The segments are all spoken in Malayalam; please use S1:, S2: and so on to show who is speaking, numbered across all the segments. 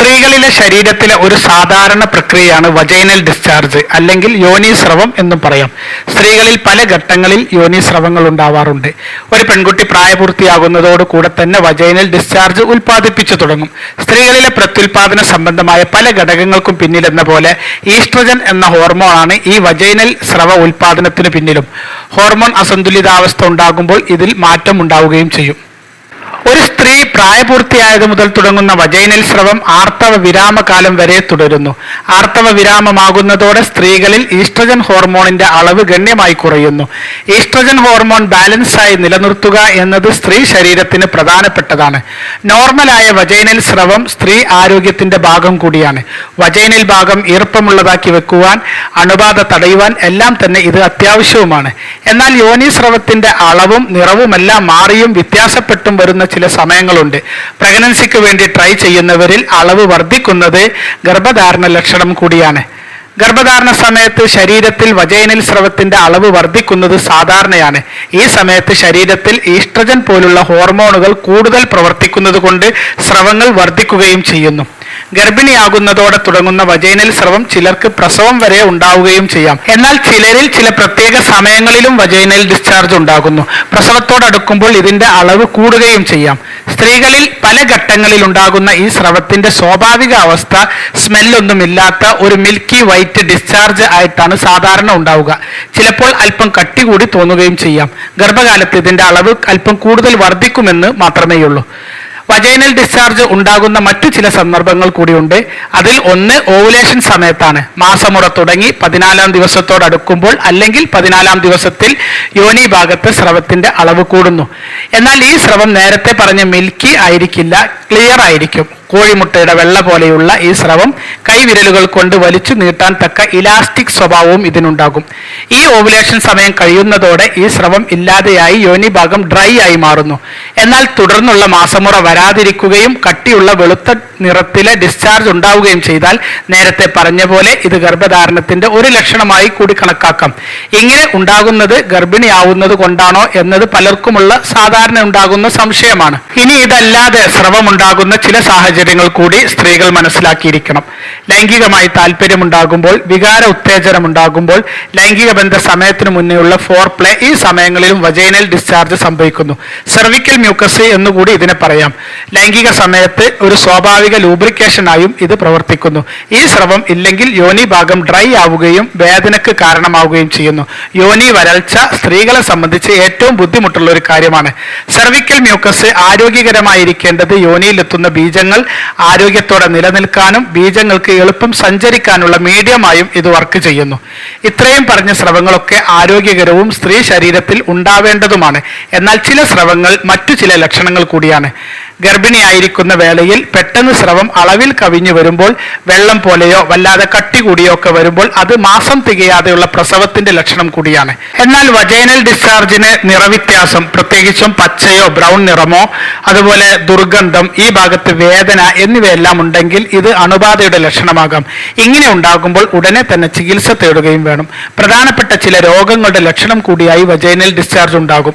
S1: സ്ത്രീകളിലെ ശരീരത്തിലെ ഒരു സാധാരണ പ്രക്രിയയാണ് വജൈനൽ ഡിസ്ചാർജ് അല്ലെങ്കിൽ യോനീസ്രവം എന്നും പറയാം. സ്ത്രീകളിൽ പല ഘട്ടങ്ങളിൽ യോനീസ്രവങ്ങൾ ഉണ്ടാവാറുണ്ട്. ഒരു പെൺകുട്ടി പ്രായപൂർത്തിയാകുന്നതോട് കൂടെ തന്നെ വജൈനൽ ഡിസ്ചാർജ് ഉൽപ്പാദിപ്പിച്ചു തുടങ്ങും. സ്ത്രീകളിലെ പ്രത്യുൽപാദന സംബന്ധമായ പല ഘടകങ്ങൾക്കും പിന്നിലെന്ന പോലെ ഈസ്ട്രജൻ എന്ന ഹോർമോണാണ് ഈ വജൈനൽ സ്രവ ഉൽപാദനത്തിന് പിന്നിലും. ഹോർമോൺ അസന്തുലിതാവസ്ഥ ഉണ്ടാകുമ്പോൾ ഇതിൽ മാറ്റം ഉണ്ടാവുകയും ചെയ്യും. ഒരു സ്ത്രീ പ്രായപൂർത്തിയായത് മുതൽ തുടങ്ങുന്ന വജൈനൽ സ്രവം ആർത്തവ വിരാമകാലം വരെ തുടരുന്നു. ആർത്തവ വിരാമമാകുന്നതോടെ സ്ത്രീകളിൽ ഈസ്ട്രജൻ ഹോർമോണിന്റെ അളവ് ഗണ്യമായി കുറയുന്നു. ഈസ്ട്രജൻ ഹോർമോൺ ബാലൻസായി നിലനിർത്തുക എന്നത് സ്ത്രീ ശരീരത്തിന് പ്രധാനപ്പെട്ടതാണ്. നോർമലായ വജൈനൽ സ്രവം സ്ത്രീ ആരോഗ്യത്തിന്റെ ഭാഗം കൂടിയാണ്. വജൈനൽ ഭാഗം ഈർപ്പമുള്ളതാക്കി വെക്കുവാൻ അണുബാധ തടയുവാൻ എല്ലാം തന്നെ ഇത് അത്യാവശ്യവുമാണ്. എന്നാൽ യോനി സ്രവത്തിന്റെ അളവും നിറവുമെല്ലാം മാറിയും വ്യത്യാസപ്പെട്ടും വരുന്ന ചില സമയങ്ങളുണ്ട്. പ്രഗ്നൻസിക്ക് വേണ്ടി ട്രൈ ചെയ്യുന്നവരിൽ അളവ് വർദ്ധിക്കുന്നത് ഗർഭധാരണ ലക്ഷണം കൂടിയാണ്. ഗർഭധാരണ സമയത്ത് ശരീരത്തിൽ വജൈനൽ സ്രവത്തിന്റെ അളവ് വർദ്ധിക്കുന്നത് സാധാരണയാണ്. ഈ സമയത്ത് ശരീരത്തിൽ ഈസ്ട്രജൻ പോലുള്ള ഹോർമോണുകൾ കൂടുതൽ പ്രവർത്തിക്കുന്നത് കൊണ്ട് സ്രവങ്ങൾ വർദ്ധിക്കുകയും ചെയ്യുന്നു. ഗർഭിണിയാകുന്നതോടെ തുടങ്ങുന്ന വജൈനൽ സ്രവം ചിലർക്ക് പ്രസവം വരെ ഉണ്ടാവുകയും ചെയ്യാം. എന്നാൽ ചിലരിൽ ചില പ്രത്യേക സമയങ്ങളിലും വജൈനൽ ഡിസ്ചാർജ് ഉണ്ടാകുന്നു. പ്രസവത്തോടടുക്കുമ്പോൾ ഇതിന്റെ അളവ് കൂടുകയും ചെയ്യാം. സ്ത്രീകളിൽ പല ഘട്ടങ്ങളിൽ ഉണ്ടാകുന്ന ഈ സ്രവത്തിന്റെ സ്വാഭാവിക അവസ്ഥ സ്മെല്ലൊന്നുമില്ലാത്ത ഒരു മിൽക്കി വൈറ്റ് ഡിസ്ചാർജ് ആയിട്ടാണ് സാധാരണ ഉണ്ടാവുക. ചിലപ്പോൾ അല്പം കട്ടി കൂടി തോന്നുകയും ചെയ്യാം. ഗർഭകാലത്ത് ഇതിന്റെ അളവ് അല്പം കൂടുതൽ വർദ്ധിക്കുമെന്ന് മാത്രമേയുള്ളൂ. വജൈനൽ ഡിസ്ചാർജ് ഉണ്ടാകുന്ന മറ്റു ചില സന്ദർഭങ്ങൾ കൂടിയുണ്ട്. അതിൽ ഒന്ന് ഓവുലേഷൻ സമയത്താണ്. മാസമുറ തുടങ്ങി പതിനാലാം ദിവസത്തോടടുക്കുമ്പോൾ അല്ലെങ്കിൽ പതിനാലാം ദിവസത്തിൽ യോനി ഭാഗത്ത് സ്രവത്തിന്റെ അളവ് കൂടുന്നു. എന്നാൽ ഈ സ്രവം നേരത്തെ പറഞ്ഞ മിൽക്കി ആയിരിക്കില്ല ക്ലിയർ ആയിരിക്കും. കോഴിമുട്ടയുടെ വെള്ള പോലെയുള്ള ഈ സ്രവം കൈവിരലുകൾ കൊണ്ട് വലിച്ചു നീട്ടാൻ തക്ക ഇലാസ്റ്റിക് സ്വഭാവവും ഇതിനുണ്ടാകും. ഈ ഓവുലേഷൻ സമയം കഴിയുന്നതോടെ ഈ സ്രവം ഇല്ലാതെയായി യോനി ഭാഗം ഡ്രൈ ആയി മാറുന്നു. എന്നാൽ തുടർന്നുള്ള മാസമുറ വരാതിരിക്കുകയും കട്ടിയുള്ള വെളുത്ത നിറത്തിലെ ഡിസ്ചാർജ് ഉണ്ടാവുകയും ചെയ്താൽ നേരത്തെ പറഞ്ഞ പോലെ ഇത് ഗർഭധാരണത്തിന്റെ ഒരു ലക്ഷണമായി കൂടി കണക്കാക്കാം. ഇങ്ങനെ ഉണ്ടാകുന്നത് ഗർഭിണിയാവുന്നത് കൊണ്ടാണോ എന്നത് പലർക്കുമുള്ള സാധാരണ ഉണ്ടാകുന്ന സംശയമാണ്. ഇനി ഇതല്ലാതെ സ്രവമുണ്ടാകുന്ന ചില സാഹചര്യങ്ങൾ കൂടി സ്ത്രീകൾ മനസ്സിലാക്കിയിരിക്കണം. ലൈംഗികമായി താല്പര്യമുണ്ടാകുമ്പോൾ വികാര ഉത്തേജനം ഉണ്ടാകുമ്പോൾ ലൈംഗിക ബന്ധ സമയത്തിന് മുന്നേയുള്ള ഫോർ പ്ലേ ഈ സമയങ്ങളിലും വജൈനൽ ഡിസ്ചാർജ് സംഭവിക്കുന്നു. സെർവിക്കൽ മ്യൂക്കസ് എന്നുകൂടി ഇതിനെ പറയാം. ലൈംഗിക സമയത്ത് ഒരു സ്വാഭാവിക ലൂബ്രിക്കേഷനായും ഇത് പ്രവർത്തിക്കുന്നു. ഈ സ്രവം ഇല്ലെങ്കിൽ യോനി ഭാഗം ഡ്രൈ ആവുകയും വേദനക്ക് കാരണമാവുകയും ചെയ്യുന്നു. യോനി വരൾച്ച സ്ത്രീകളെ സംബന്ധിച്ച് ഏറ്റവും ബുദ്ധിമുട്ടുള്ള ഒരു കാര്യമാണ്. സെർവിക്കൽ മ്യൂക്കസ് ആരോഗ്യകരമായിരിക്കേണ്ടത് യോനിയിലെത്തുന്ന ബീജങ്ങൾ ആരോഗ്യത്തോടെ നിലനിൽക്കാനും ബീജങ്ങൾക്ക് എളുപ്പം സഞ്ചരിക്കാനുള്ള മീഡിയമായും ഇത് വർക്ക് ചെയ്യുന്നു. ഇത്രയും പറഞ്ഞ സ്രവങ്ങളൊക്കെ ആരോഗ്യകരവും സ്ത്രീ ശരീരത്തിൽ ഉണ്ടാവേണ്ടതുമാണ്. എന്നാൽ ചില സ്രവങ്ങൾ മറ്റു ചില ലക്ഷണങ്ങൾ കൂടിയാണ്. ഗർഭിണിയായിരിക്കുന്ന വേളയിൽ പെട്ടെന്ന് സ്രവം അളവിൽ കവിഞ്ഞു വരുമ്പോൾ വെള്ളം പോലെയോ വല്ലാതെ കട്ടി കൂടിയോ ഒക്കെ വരുമ്പോൾ അത് മാസം തികയാതെയുള്ള പ്രസവത്തിന്റെ ലക്ഷണം കൂടിയാണ്. എന്നാൽ വജൈനൽ ഡിസ്ചാർജിന് നിറവ്യത്യാസം പ്രത്യേകിച്ചും പച്ചയോ ബ്രൗൺ നിറമോ അതുപോലെ ദുർഗന്ധം ഈ ഭാഗത്ത് വേദന എന്നിവയെല്ലാം ഉണ്ടെങ്കിൽ ഇത് അണുബാധയുടെ ലക്ഷണമാകാം. ഇങ്ങനെ ഉണ്ടാകുമ്പോൾ ഉടനെ തന്നെ ചികിത്സ തേടുകയും വേണം. പ്രധാനപ്പെട്ട ചില രോഗങ്ങളുടെ ലക്ഷണം കൂടിയായി വജൈനൽ ഡിസ്ചാർജ് ഉണ്ടാകും.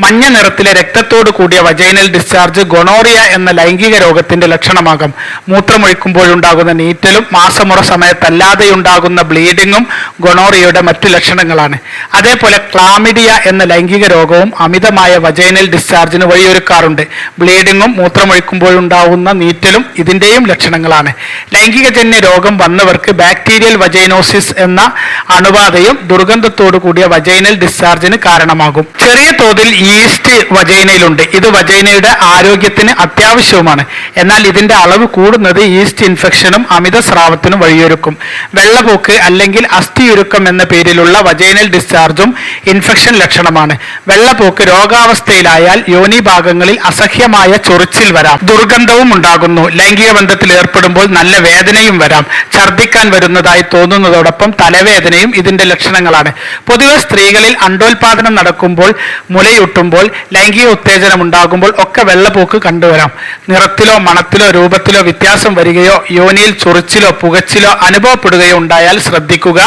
S1: മഞ്ഞ നിറത്തിലെ രക്തത്തോട് കൂടിയ വജൈനൽ ഡിസ്ചാർജ് ഗൊണോറിയ എന്ന ലൈംഗിക രോഗത്തിന്റെ ലക്ഷണമാകാം. മൂത്രമൊഴിക്കുമ്പോഴുണ്ടാകുന്ന നീറ്റലും മാസമുറ സമയത്തല്ലാതെ ഉണ്ടാകുന്ന ബ്ലീഡിങ്ങും ഗൊണോറിയയുടെ മറ്റു ലക്ഷണങ്ങളാണ്. അതേപോലെ ക്ലാമിഡിയ എന്ന ലൈംഗിക രോഗവും അമിതമായ വജൈനൽ ഡിസ്ചാർജിന് വഴിയൊരുക്കാറുണ്ട്. ബ്ലീഡിങ്ങും മൂത്രമൊഴിക്കുമ്പോഴുണ്ടാകുന്ന നീറ്റലും ഇതിന്റെയും ലക്ഷണങ്ങളാണ്. ലൈംഗികജന്യ രോഗം വന്നവർക്ക് ബാക്ടീരിയൽ വജൈനോസിസ് എന്ന അണുബാധയും ദുർഗന്ധത്തോടു കൂടിയ വജൈനൽ ഡിസ്ചാർജിന് കാരണമാകും. ചെറിയ തോതിൽ ഈസ്റ്റ് വജൈനയിലുണ്ട് ഇത് വജൈനയുടെ ആരോഗ്യത്തിന് അത്യാവശ്യവുമാണ്. എന്നാൽ ഇതിന്റെ അളവ് കൂടുന്നത് ഈസ്റ്റ് ഇൻഫെക്ഷനും അമിത സ്രാവത്തിനും വഴിയൊരുക്കും. വെള്ളപോക്ക് അല്ലെങ്കിൽ അസ്ഥിയുരുക്കം എന്ന പേരിലുള്ള വജൈനൽ ഡിസ്ചാർജും ഇൻഫെക്ഷൻ ലക്ഷണമാണ്. വെള്ളപോക്ക് രോഗാവസ്ഥയിലായാൽ യോനി ഭാഗങ്ങളിൽ അസഹ്യമായ ചൊറിച്ചിൽ വരാം. ദുർഗന്ധവും ഉണ്ടാകുന്നു. ലൈംഗിക ബന്ധത്തിൽ ഏർപ്പെടുമ്പോൾ നല്ല വേദനയും വരാം. ഛർദ്ദിക്കാൻ വരുന്നതായി തോന്നുന്നതോടൊപ്പം തലവേദനയും ഇതിന്റെ ലക്ഷണങ്ങളാണ്. പൊതുവെ സ്ത്രീകളിൽ അണ്ടോൽപാദനം നടക്കുമ്പോൾ മുലയൂട്ടൽ മുട്ടുമ്പോൾ ലൈംഗിക ഉത്തേജനം ഉണ്ടാകുമ്പോൾ ഒക്കെ വെള്ളപ്പോക്ക് കണ്ടുവരാം. നിറത്തിലോ മണത്തിലോ രൂപത്തിലോ വ്യത്യാസം വരികയോ യോനിയിൽ ചൊറിച്ചിലോ പുകച്ചിലോ അനുഭവപ്പെടുകയോ ഉണ്ടായാൽ ശ്രദ്ധിക്കുക.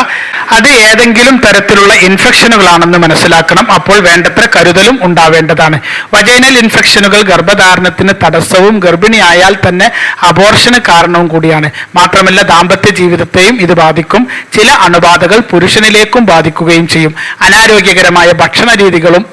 S1: അത് ഏതെങ്കിലും തരത്തിലുള്ള ഇൻഫെക്ഷനുകളാണെന്ന് മനസ്സിലാക്കണം. അപ്പോൾ വേണ്ടത്ര കരുതലും ഉണ്ടാവേണ്ടതാണ്. വജൈനൽ ഇൻഫെക്ഷനുകൾ ഗർഭധാരണത്തിന് തടസ്സവും ഗർഭിണിയായാൽ തന്നെ അബോർഷന് കാരണവും കൂടിയാണ്. മാത്രമല്ല ദാമ്പത്യ ജീവിതത്തെയും ഇത് ബാധിക്കും. ചില അണുബാധകൾ പുരുഷനിലേക്കും ബാധിക്കുകയും ചെയ്യും. അനാരോഗ്യകരമായ ഭക്ഷണ രീതികളും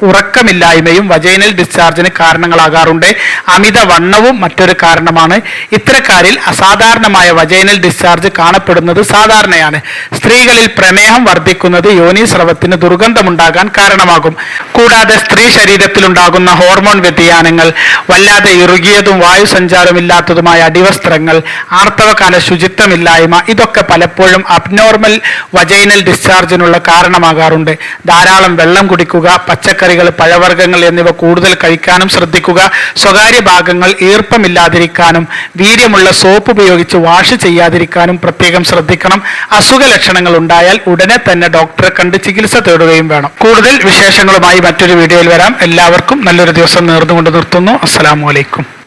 S1: ഉറക്കമില്ലായ്മയും വജൈനൽ ഡിസ്ചാർജിന് കാരണങ്ങളാകാറുണ്ട്. അമിത വണ്ണവും മറ്റൊരു കാരണമാണ്. ഇത്തരക്കാരിൽ അസാധാരണമായ വജൈനൽ ഡിസ്ചാർജ് കാണപ്പെടുന്നത് സാധാരണയാണ്. സ്ത്രീകളിൽ പ്രമേഹം വർദ്ധിക്കുന്നത് യോനി സ്രവത്തിന് ദുർഗന്ധമുണ്ടാകാൻ കാരണമാകും. കൂടാതെ സ്ത്രീ ശരീരത്തിലുണ്ടാകുന്ന ഹോർമോൺ വ്യതിയാനങ്ങൾ വല്ലാതെ ഇറുകിയതും വായുസഞ്ചാരമില്ലാത്തതുമായ അടിവസ്ത്രങ്ങൾ ആർത്തവകാല ശുചിത്വമില്ലായ്മ ഇതൊക്കെ പലപ്പോഴും അബ്നോർമൽ വജൈനൽ ഡിസ്ചാർജിനുള്ള കാരണമാകാറുണ്ട്. ധാരാളം വെള്ളം കുടിക്കുക പച്ചക്കറികൾ പഴവർഗങ്ങൾ എന്നിവ കൂടുതൽ കഴിക്കാനും ശ്രദ്ധിക്കുക. സ്വകാര്യ ഭാഗങ്ങൾ ഈർപ്പമില്ലാതിരിക്കാനും വീര്യമുള്ള സോപ്പ് ഉപയോഗിച്ച് വാഷ് ചെയ്യാതിരിക്കാനും പ്രത്യേകം ശ്രദ്ധിക്കണം. അസുഖ ലക്ഷണങ്ങൾ ഉണ്ടായാൽ ഉടനെ തന്നെ ഡോക്ടറെ കണ്ട് ചികിത്സ തേടുകയും വേണം. കൂടുതൽ വിശേഷങ്ങളുമായി മറ്റൊരു വീഡിയോയിൽ വരാം. എല്ലാവർക്കും നല്ലൊരു ദിവസം നേർന്നുകൊണ്ട് നിർത്തുന്നു. അസ്സലാമു അലൈക്കും.